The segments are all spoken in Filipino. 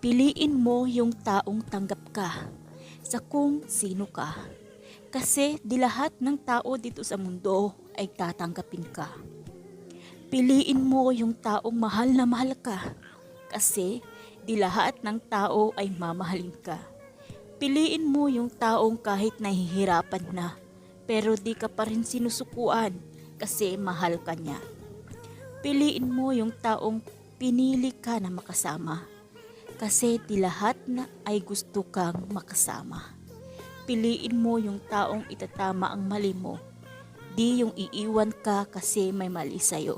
Piliin mo yung taong tanggap ka sa kung sino ka. Kasi di lahat ng tao dito sa mundo ay tatanggapin ka. Piliin mo yung taong mahal na mahal ka. Kasi di lahat ng tao ay mamahalin ka. Piliin mo yung taong kahit nahihirapan na, pero di ka pa rin sinusukuan kasi mahal ka niya. Piliin mo yung taong pinili ka na makasama, kasi di lahat na ay gusto kang makasama. Piliin mo yung taong itatama ang mali mo, di yung iiwan ka kasi may mali sa'yo.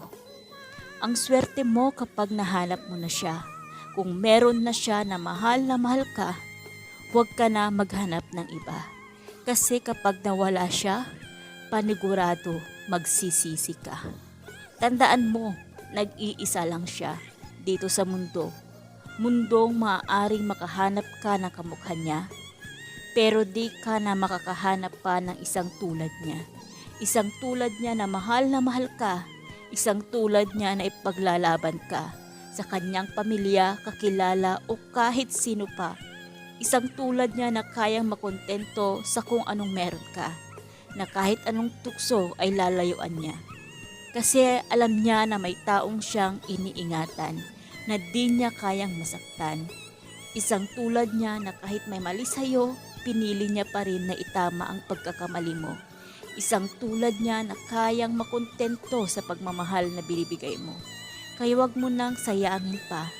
Ang swerte mo kapag nahanap mo na siya. Kung meron na siya na mahal na mahal ka, huwag ka na maghanap ng iba. Kasi kapag nawala siya, panigurado magsisisi ka. Tandaan mo, nag-iisa lang siya dito sa mundo. Mundong maaaring makahanap ka ng kamukha niya, pero di ka na makakahanap pa ng isang tulad niya. Isang tulad niya na mahal na mahal ka, isang tulad niya na ipaglalaban ka sa kanyang pamilya, kakilala o kahit sino pa. Isang tulad niya na kayang makontento sa kung anong meron ka, na kahit anong tukso ay lalayuan niya. Kasi alam niya na may taong siyang iniingatan na di niya kayang masaktan. Isang tulad niya na kahit may mali sa'yo, pinili niya pa rin na itama ang pagkakamali mo. Isang tulad niya na kayang makontento sa pagmamahal na binibigay mo. Kaya wag mo nang sayangin pa.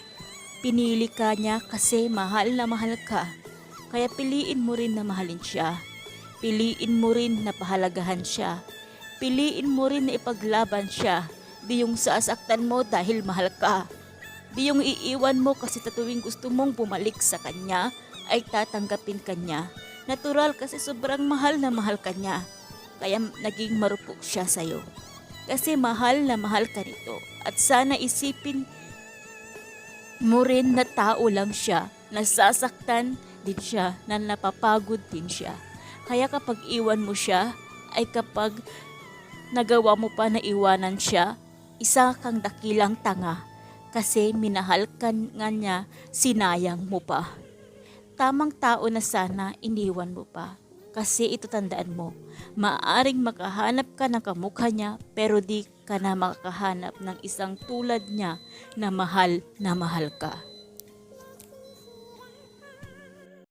Pinili ka niya kasi mahal na mahal ka. Kaya piliin mo rin na mahalin siya. Piliin mo rin na pahalagahan siya. Piliin mo rin na ipaglaban siya. Di yung sasaktan mo dahil mahal ka. Di yung iiwan mo kasi tatuwing gusto mong bumalik sa kanya ay tatanggapin kanya. Natural kasi sobrang mahal na mahal kanya. Kaya naging marupok siya sa'yo. Kasi mahal na mahal ka nito. At sana isipin mo rin na tao lang siya. Nasasaktan din siya, na napapagod din siya. Kaya kapag iwan mo siya, ay kapag nagawa mo pa na iwanan siya, isa kang dakilang tanga. Kasi minahal ka nga niya, sinayang mo pa. Tamang tao na sana iniwan mo pa. Kasi ito tandaan mo, maaring makahanap ka ng kamukha niya pero di ka na makakahanap ng isang tulad niya na mahal na mahal ka.